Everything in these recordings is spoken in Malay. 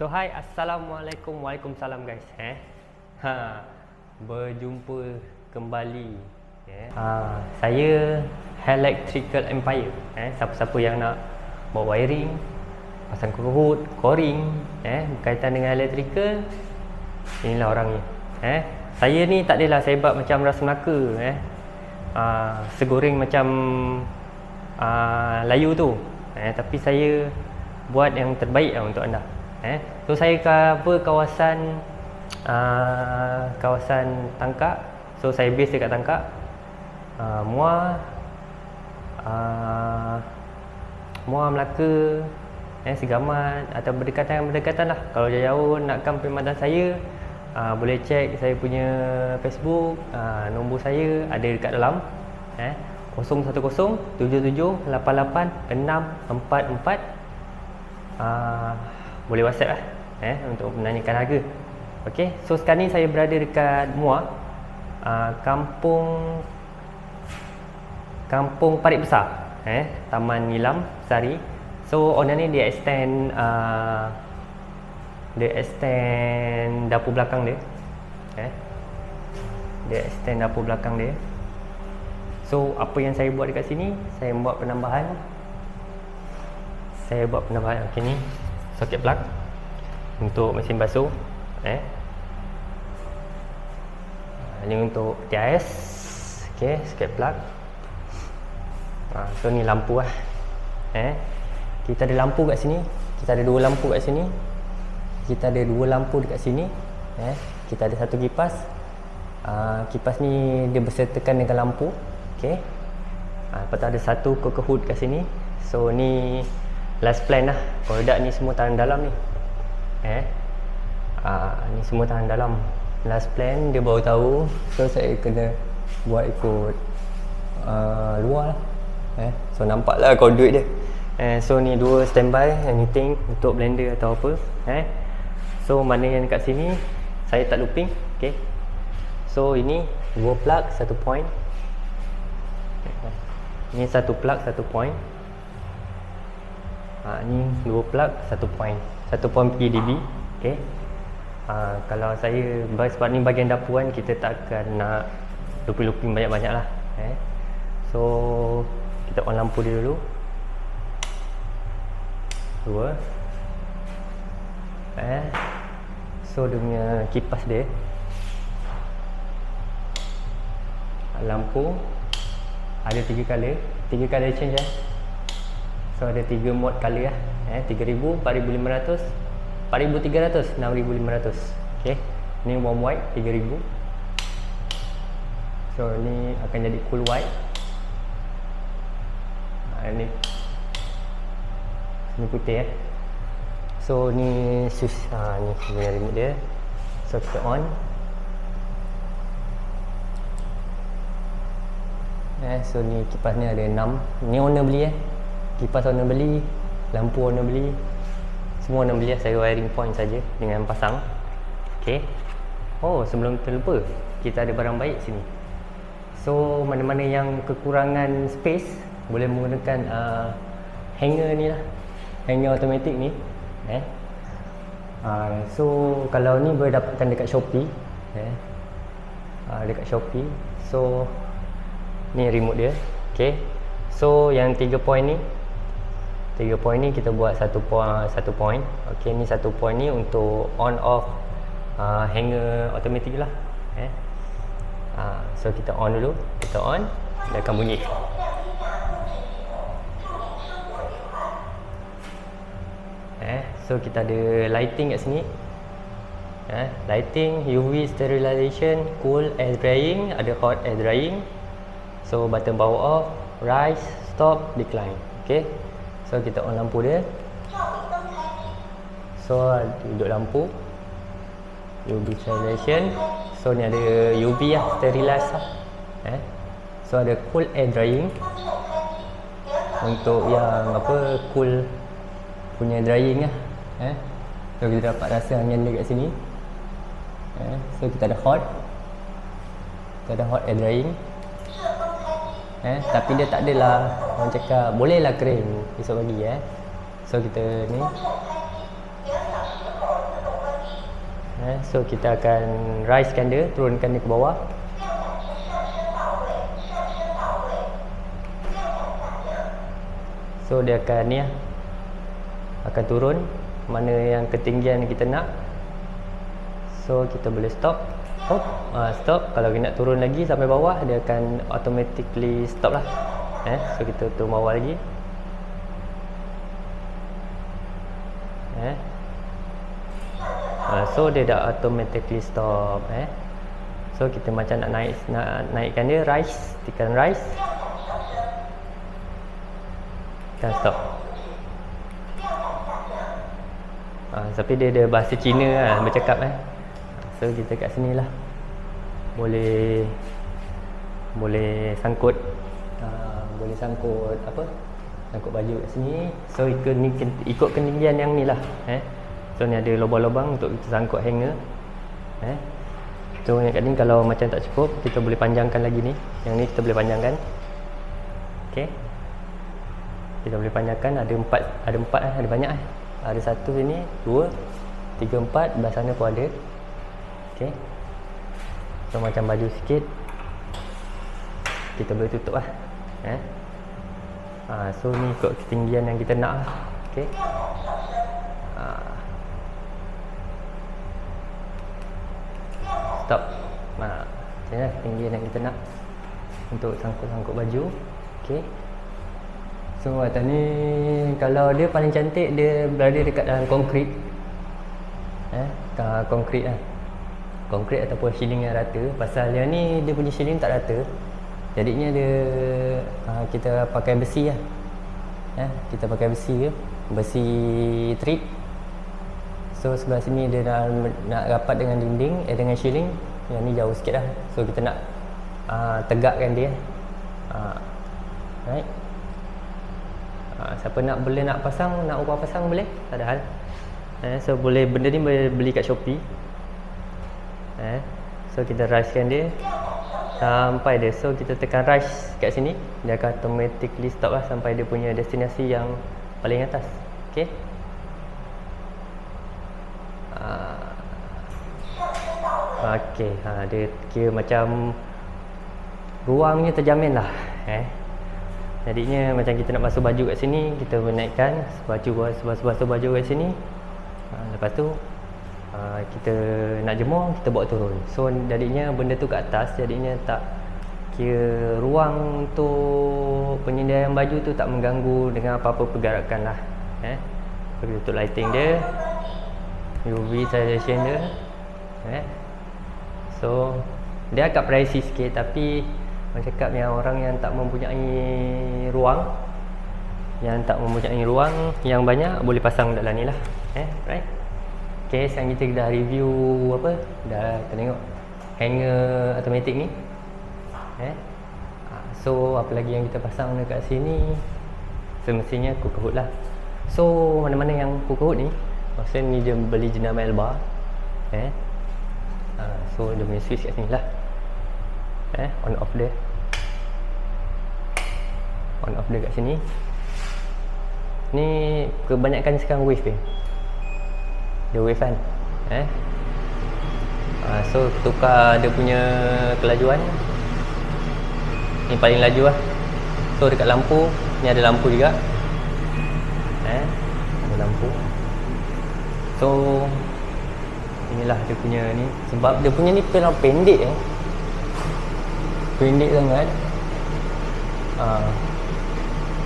So hi assalamualaikum waalaikumsalam guys eh. Ha berjumpa kembali eh. Ha saya Electrical Empire eh siapa-siapa yang nak buat wiring pasang kohut, coring eh berkaitan dengan electrical inilah orangnya eh. Saya ni tak adalah sebat macam ras Melaka eh. Ha, segoreng macam uh, layu tu eh tapi saya buat yang terbaik lah untuk anda Eh, so saya cover kawasan uh, kawasan Tangkak. So saya base dekat Tangkak. Uh, Muar. Uh, Muar Melaka. Eh Segamat atau berdekatan-berdekatan lah. Kalau jauh-jauh nakkan perkhidmatan saya uh, boleh cek saya punya Facebook, uh, nombor saya ada dekat dalam. Eh? 010 77 88 644 uh, boleh WhatsApp lah eh untuk menanyakan harga. Okey, so sekarang ni saya berada dekat Muar, uh, kampung Kampung Parit Besar, eh Taman Nilam Sari. So owner ni dia extend uh, dia extend dapur belakang dia. Eh. Dia extend dapur belakang dia. So apa yang saya buat dekat sini, saya buat penambahan saya buat penambahan okey ni soket plug untuk mesin basuh eh. Ini untuk TIS okey soket plug ha, so ni lampu lah eh. Kita ada lampu kat sini kita ada dua lampu kat sini kita ada dua lampu dekat sini eh. Kita ada satu kipas. Uh, kipas ni dia bersertakan dengan lampu okey uh, lepas tu ada satu cocker hood kat sini. So ni last plan lah. Produk ni semua tahan dalam ni. Eh? Uh, ni semua tahan dalam. Last plan dia baru tahu. So saya kena buat ikut uh, luar lah. Eh? So nampak lah conduit dia. Eh so ni dua standby anything untuk blender atau apa. Eh? So mana yang dekat sini saya tak looping. Okay? So ini dua plug satu point. Ini satu plug satu point ha, ni dua plug satu point satu point PDB okay. ha, kalau saya sebab ni bahagian dapur kan kita tak akan nak looping-looping banyak-banyak lah eh. so kita on lampu dia dulu dua eh. so dia punya kipas dia lampu ada tiga color tiga color change eh. So ada 3 mod color lah eh 3000, 4500, 4300, 6500. Okey. Ni warm white 3000. So ni akan jadi cool white. Ha, ni ni putih eh. So ni sus ha ni punya remote dia. So kita on. Eh so ni kipas ni ada 6. Ni owner beli eh kipas owner beli lampu owner beli semua owner beli saya wiring point saja dengan pasang. Ok oh sebelum terlupa kita ada barang baik sini. So mana-mana yang kekurangan space boleh menggunakan uh, hanger ni lah. Hanger automatic ni eh. Uh, so kalau ni boleh dapatkan dekat Shopee eh. Uh, dekat Shopee. So ni remote dia. Ok so yang 3 point ni tiga point ni kita buat satu point satu point. Okey ni satu point ni untuk on off uh, hanger automatic lah eh. Uh, so kita on dulu. Kita on. Dia akan bunyi. Eh so kita ada lighting kat sini. Eh lighting UV sterilization cool air drying. Ada hot air drying. So button power off rise stop decline. Okey So kita on lampu dia. So duduk lampu. UV sterilization So ni ada UV lah Sterilize lah. Eh? So ada cool air drying. Untuk yang apa Cool Punya drying lah. Eh? So kita dapat rasa angin dia kat sini. Eh? So kita ada hot. Kita ada hot air drying eh tapi dia tak adalah. Orang cakap boleh lah kering esok pagi eh. So kita ni eh, so kita akan risekan dia turunkan dia ke bawah. So dia akan ni lah akan turun. Mana yang ketinggian kita nak. So kita boleh stop. Oh, uh, stop. Kalau kita nak turun lagi sampai bawah dia akan automatically stop lah. Eh, so kita turun bawah lagi. Eh. Uh, so dia dah automatically stop eh. so kita macam nak naik nak naikkan dia rise tekan rise dan stop. Uh, tapi dia ada bahasa Cina lah bercakap eh. So kita kat sini lah Boleh Boleh sangkut uh, Boleh sangkut Apa Sangkut baju kat sini So ikut, ni, ikut ketinggian yang ni lah eh? So ni ada lubang-lubang Untuk kita sangkut hanger eh? So yang kat ni kalau macam tak cukup Kita boleh panjangkan lagi ni Yang ni kita boleh panjangkan Okay Kita boleh panjangkan Ada empat Ada empat eh? Ada banyak eh? Ada satu sini Dua Tiga empat Belah sana pun ada Okey. So macam baju sikit. Kita boleh tutup lah. Eh. Ha, so ni ikut ketinggian yang kita nak lah. Okey. Ha. Stop. Ha. Macam lah ketinggian yang kita nak. Untuk sangkut-sangkut baju. Okey. So atas ni kalau dia paling cantik dia berada dekat dalam konkrit. Eh, konkrit lah konkrit ataupun shilling yang rata. Pasal yang ni dia punya shilling tak rata. Jadinya dia uh, kita pakai besi lah. Ya, kita pakai besi ke? Besi trip. So sebelah sini dia nak, nak rapat dengan dinding eh dengan shilling yang ni jauh sikit lah. So kita nak uh, tegakkan dia. Uh, right. Uh, siapa nak boleh nak pasang nak ubah pasang boleh. Tak ada hal. Eh, so boleh benda ni boleh beli kat Shopee eh. So kita risekan dia. Sampai dia So kita tekan rise kat sini. Dia akan automatically stop lah Sampai dia punya destinasi yang paling atas. Okay? Uh, Okay ha, Dia kira macam Ruangnya terjamin lah eh. Jadinya macam kita nak basuh baju kat sini Kita menaikkan Baju basuh-basuh baju kat sini. Ha, Lepas tu Ah, kita nak jemur kita bawa turun. So jadinya benda tu kat atas jadinya tak kira ruang untuk penyediaan baju tu tak mengganggu dengan apa-apa pergerakan lah eh. Bagi tutup lighting dia UV suggestion dia eh. So dia agak pricey sikit tapi macam cakap yang orang yang tak mempunyai ruang yang tak mempunyai ruang yang banyak boleh pasang dalam ni lah eh. Right Okay, sekarang kita dah review apa? Dah tengok hanger automatic ni. Eh. Ah, so, apa lagi yang kita pasang dekat sini? Semestinya cook hood lah. So, mana-mana yang cook hood ni, maksudnya ni dia beli jenama Elba. Eh. Uh, so, dia punya switch kat sini lah. Eh, on off dia. On off dia kat sini. Ni kebanyakan sekarang wave ni dia wave kan? Eh? Uh, so tukar dia punya kelajuan. Ni paling laju lah. So dekat lampu ni ada lampu juga. Eh? Ada lampu. So inilah dia punya ni. Sebab dia punya ni pelan pendek eh. Pendek sangat. Uh,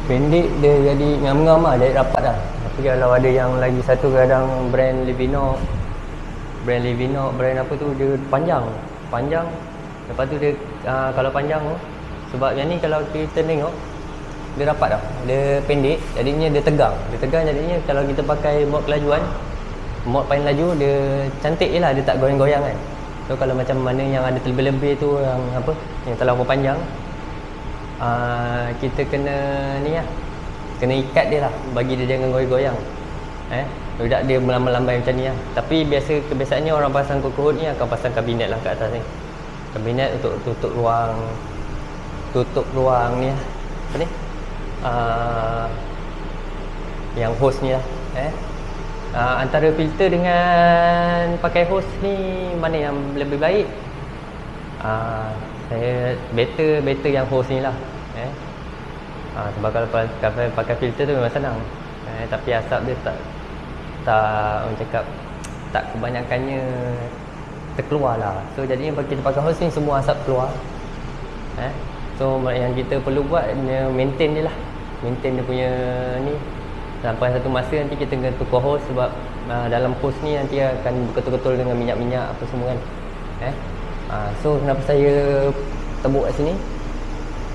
pendek dia jadi ngam-ngam lah jadi rapat lah tapi kalau ada yang lagi satu kadang brand Livino brand Livino brand apa tu dia panjang. Panjang. Lepas tu dia uh, kalau panjang tu sebab yang ni kalau kita tengok dia rapat tau. Dia pendek jadinya dia tegang. Dia tegang jadinya kalau kita pakai mod kelajuan mod paling laju dia cantik je lah. Dia tak goyang-goyang kan. So kalau macam mana yang ada terlebih-lebih tu yang apa yang terlalu panjang uh, kita kena ni lah kena ikat dia lah. Bagi dia jangan goyang-goyang. Eh? Tidak dia melambai-lambai macam ni lah. Tapi biasa kebiasaannya orang pasang kukuhut ni akan pasang kabinet lah kat atas ni. Kabinet untuk tutup ruang. Tutup ruang ni lah. Apa ni? Uh, yang host ni lah. Eh? Uh, antara filter dengan pakai hose ni mana yang lebih baik? Uh, saya better better yang hose ni lah uh, sebab kalau pakai, pakai filter tu memang senang. Eh, tapi asap dia tak tak orang cakap tak kebanyakannya terkeluar lah. So jadinya kalau kita pakai hose ni semua asap keluar. Eh so yang kita perlu buat maintain je lah. Maintain dia punya ni. Sampai satu masa nanti kita kena tukar hose sebab uh, dalam hose ni nanti akan betul-betul dengan minyak-minyak apa semua kan. Eh uh, so kenapa saya tebuk kat sini?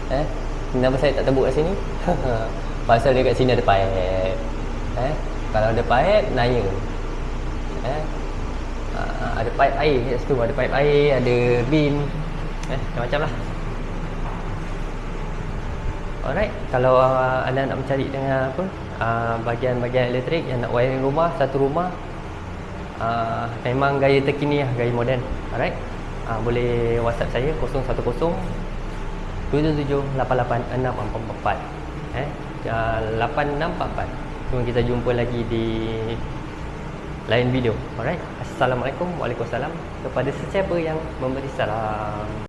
Eh kenapa saya tak tebuk kat sini. Pasal dia kat sini ada pipe eh kalau ada pipe naya eh uh, ada pipe air. Kat situ ada pipe air ada bin. Eh macam-macam lah. Alright, kalau uh, anda nak mencari dengan apa uh, bahagian-bahagian elektrik yang nak wiring rumah, satu rumah uh, memang gaya terkini lah, gaya moden. Alright, uh, boleh WhatsApp saya 010 77 88 644 eh uh, 8644. Cuma kita jumpa lagi di lain video. Alright. Assalamualaikum. Waalaikumsalam kepada sesiapa yang memberi salam.